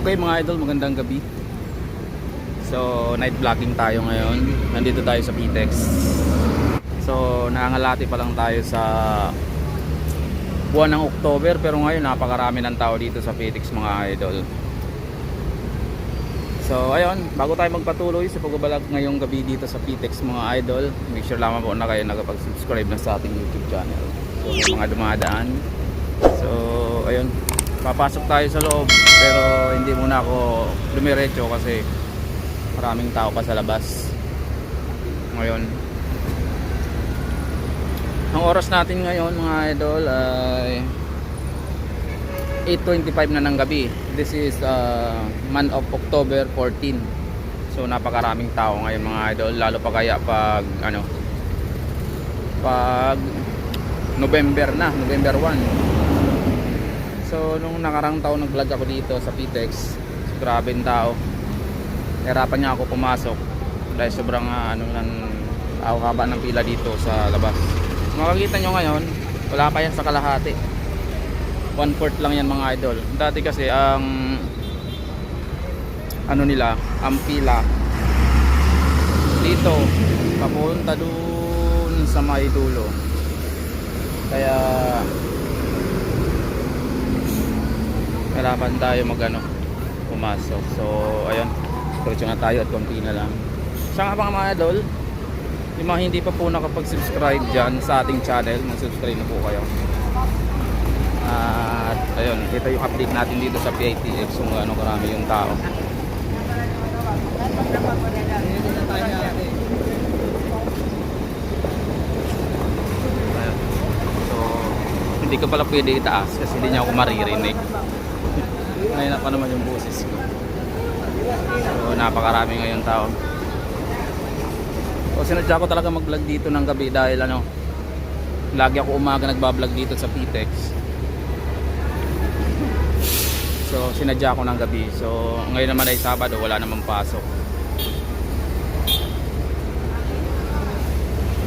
Okay mga idol, magandang gabi. So, night vlogging tayo ngayon. Nandito tayo sa Pitex. So, nangangalati pa lang tayo sa buwan ng October pero ngayon napakarami ng tao dito sa Pitex mga idol. So, ayun, bago tayo magpatuloy sa pagbabalag ngayong gabi dito sa Pitex mga idol, make sure lamang po na kayo nakapag-subscribe na sa ating YouTube channel. So, mga dumadaan. So, ayun, papasok tayo sa loob pero hindi muna ako dumiretso kasi maraming tao pa sa labas ngayon. Ang oras natin ngayon mga idol ay 8.25 na ng gabi. This is uh, month of October 14 so napakaraming tao ngayon mga idol lalo pa kaya pag ano pag November na November 1 So nung nakarang taon nag-vlog ako dito sa Pitex, grabe yung tao. Hirapan niya ako pumasok dahil sobrang ah, ano nan ang haba ng pila dito sa labas. Makikita nyo ngayon, wala pa yan sa kalahati. One fourth lang yan mga idol. Dati kasi ang ano nila, ang pila dito papunta dun sa may dulo. Kaya kailangan tayo mag ano, pumasok. So, ayun. Diretso na tayo at konti na lang. Siya nga pa mga idol, yung mga hindi pa po nakapag-subscribe dyan sa ating channel, mag-subscribe na po kayo. At ayun, ito yung update natin dito sa PITX kung ano karami yung tao. So, hindi ko pala pwede itaas kasi hindi niya ako maririnig. Ngayon na pa naman yung boses ko. So, napakarami ngayon tao. So, sinadya ko talaga mag-vlog dito ng gabi dahil ano, lagi ako umaga nagbablog dito sa Pitex. So, sinadya ko ng gabi. So, ngayon naman ay Sabado, wala namang pasok.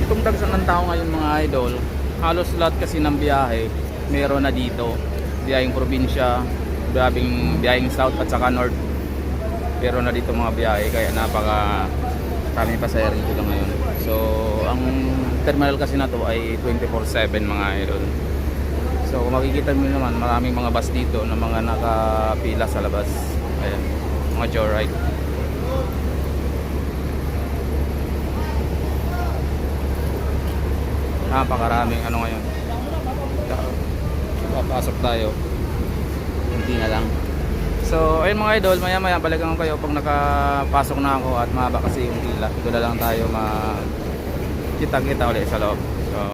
Itong dagsan ng tao ngayon mga idol, halos lahat kasi ng biyahe, meron na dito. Biyaheng probinsya, biyaheng, biyaheng south at saka north. Pero na dito mga biyahe, kaya napaka kami pasahero dito ngayon. So, ang terminal kasi na to ay 24-7 mga idol. So, kung makikita mo naman, maraming mga bus dito na mga nakapila sa labas. Ayan, mga joyride. Napakaraming ano ngayon. Papasok tayo. Hindi na lang. So, ayun mga idol, maya maya balikan ko kayo pag nakapasok na ako at mahaba kasi yung pila. Na lang tayo ma kita-kita ulit sa loob. So,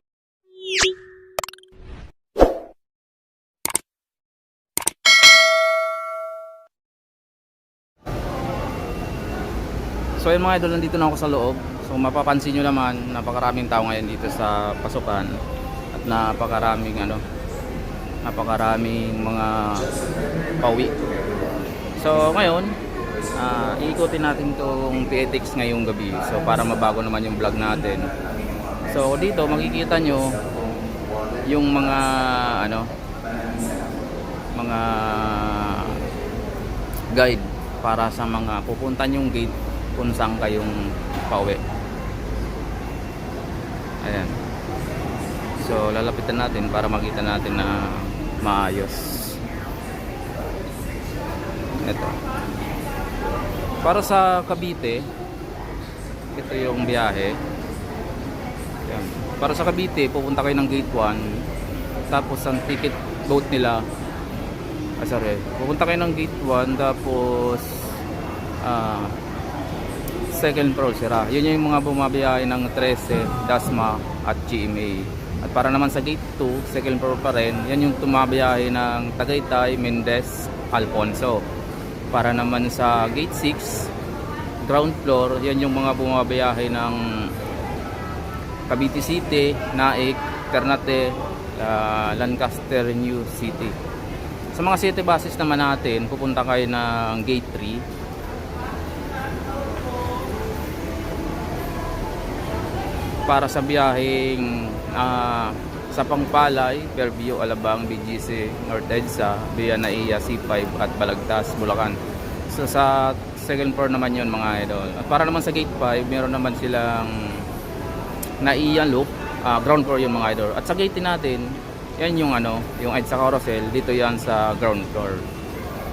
So ayun mga idol, nandito na ako sa loob. So mapapansin nyo naman, napakaraming tao ngayon dito sa pasukan. At napakaraming ano, napakaraming mga pauwi. So ngayon, ah, iikutin natin tong PTX ngayong gabi. So para mabago naman yung vlog natin. So dito makikita nyo yung mga ano mga guide para sa mga pupuntan yung gate kung saan kayong pauwi. Ayan. So lalapitan natin para makita natin na maayos. Ito. Para sa Cavite, ito yung biyahe. Ayan. Para sa Cavite, pupunta kayo ng gate 1. Tapos ang ticket boat nila ah, sorry. Pupunta kayo ng gate 1 tapos ah second floor sira. Yun yung mga bumabiyahe ng 13, Dasma at GMA. At para naman sa gate 2, second floor pa rin, yan yung tumabiyahe ng Tagaytay, Mendez, Alfonso. Para naman sa gate 6, ground floor, yan yung mga bumabiyahe ng Cavite City, Naik, Ternate, ah, Lancaster, New City. Sa mga city buses naman natin, pupunta kayo ng gate 3, para sa biyaheng ah, sa Pangpalay, Fairview, Alabang, BGC, North EDSA, Via Naiya, C5 at Balagtas, Bulacan. So sa second floor naman yun mga idol. At para naman sa gate 5, meron naman silang Naiya Loop, ah, ground floor yung mga idol. At sa gate natin, yan yung ano, yung EDSA carousel, dito yan sa ground floor.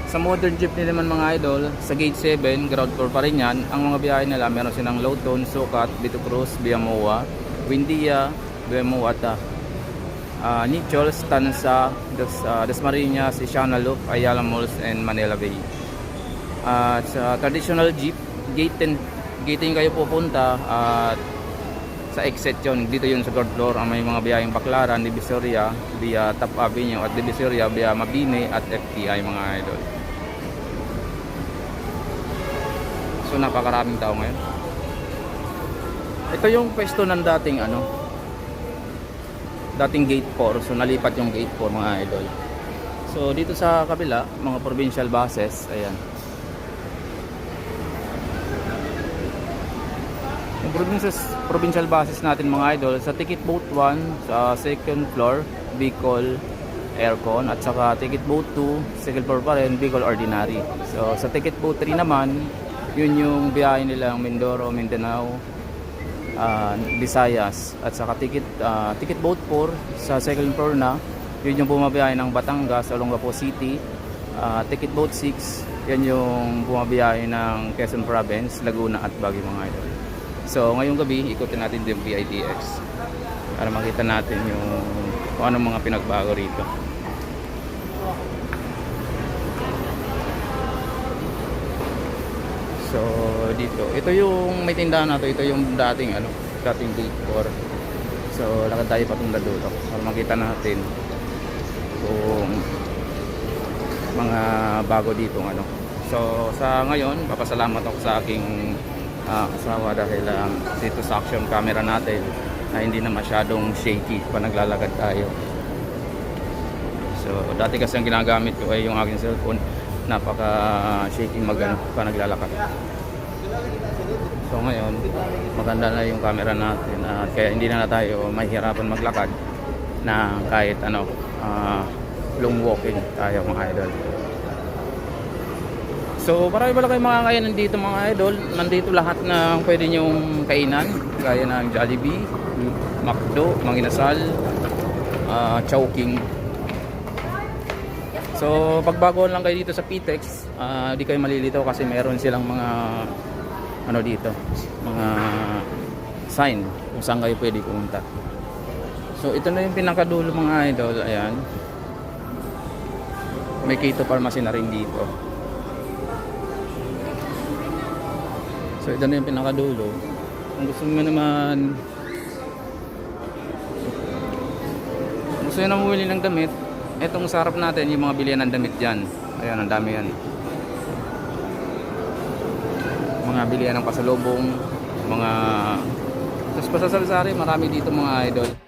Sa modern jeepney naman mga idol, sa gate 7, ground floor pa rin yan. Ang mga biyahe nila, meron silang Lowton, Sukat, Bito Cruz, Biamoa, Windia, Biamoa, uh, Nichol, Stanza, Des, uh, Dasmariñas, Isiana Loop, Ayala Malls, and Manila Bay. At sa traditional jeep, gate 10, gate 10 kayo pupunta at sa exit yon dito yun sa ground floor. Ang may mga biyayang Baclaran, Divisoria via Top Avenue at Divisoria via Mabini at FTI mga idol. So napakaraming tao ngayon. Ito yung pwesto ng dating ano dating gate 4 so nalipat yung gate 4 mga idol. So dito sa kabila mga provincial buses ayan. Yung provincial, provincial buses natin mga idol sa ticket boat 1 sa second floor Bicol aircon at saka ticket boat 2 second floor pa rin Bicol ordinary. So sa ticket boat 3 naman yun yung biyahe nilang Mindoro, Mindanao ah, Visayas. At saka ticket ah, ticket boat 4 sa second floor na. Yun yung bumabiyahe ng Batangas Olongapo City. Ah, ticket boat 6 yan yung bumabiyahe ng Quezon Province Laguna at Baguio mga idol. So ngayong gabi ikutin natin yung PITX para makita natin yung kung anong mga pinagbago rito. So dito, ito yung may tindahan na to, ito yung dating ano, dating 4. So lakad tayo patunga dulo para makita natin kung mga bago dito ano. So sa ngayon, papasalamat ako sa aking ah, asawa dahil um, dito sa action camera natin na hindi na masyadong shaky pa naglalakad tayo. So dati kasi ang ginagamit ko ay yung aking cellphone napaka shaking mag ano, pa naglalakad. So ngayon, maganda na yung camera natin at kaya hindi na, na tayo mahihirapan maglakad na kahit ano, ah, long walking tayo mga idol. So marami pala kayong mga kaya nandito mga idol. Nandito lahat na pwede nyong kainan. Gaya ng Jollibee, McDo, Manginasal, uh, Chowking. So pagbago lang kayo dito sa PTEX, ah, di kayo malilito kasi meron silang mga ano dito, mga sign kung saan kayo pwede pumunta. So ito na yung pinakadulo mga idol, ayan. May Keto Pharmacy na rin dito. So ito na yung pinakadulo. Kung gusto mo naman gusto nyo na bumili ng damit, etong sa harap natin yung mga bilihan ng damit dyan. Ayan, ang dami yan. Mga bilihan ng pasalubong, mga... Tapos pa sa Salsari, marami dito mga idol.